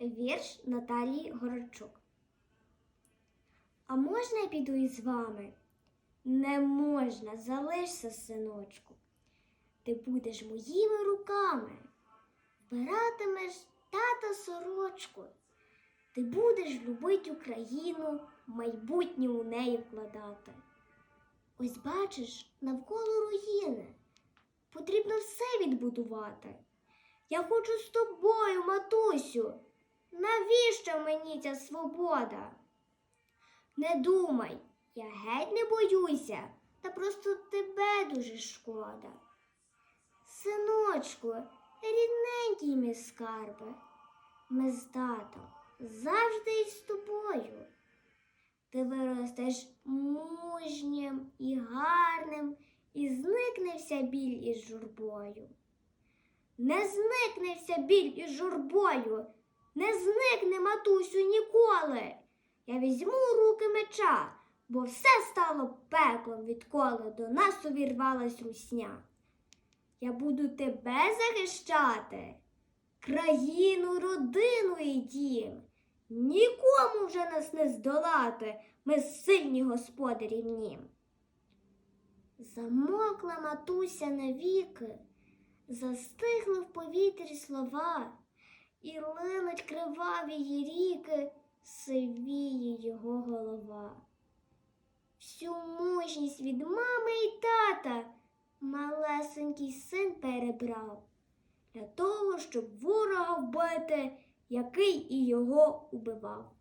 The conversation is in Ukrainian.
Вірш Наталії Городчук. А можна я піду із вами? Не можна, залишся, синочку. Ти будеш моїми руками, вбиратимеш тата сорочку. Ти будеш любить Україну, майбутнє у неї вкладати. Ось бачиш, навколо руїни. Потрібно все відбудувати. Я хочу з тобою, матусю. Навіщо мені ця свобода? Не думай, я геть не боюся, та просто тебе дуже шкода. Синочку, рідненький мій скарби, ми з татом завжди із тобою. Ти виростеш мужнім і гарним, і зникне вся біль із журбою. Не зникне вся біль із журбою, не зникне, матусю, ніколи. Я візьму у руки меча, бо все стало пеклом, відколи до нас увірвалась русня. Я буду тебе захищати, країну, родину і дім. Нікому вже нас не здолати, ми сильні господарі нім. Замокла матуся навіки, застигли в повітрі слова, і линуть криваві її ріки, сивіє його голова. Всю мужність від мами і тата малесенький син перебрав для того, щоб ворога вбити, який і його убивав.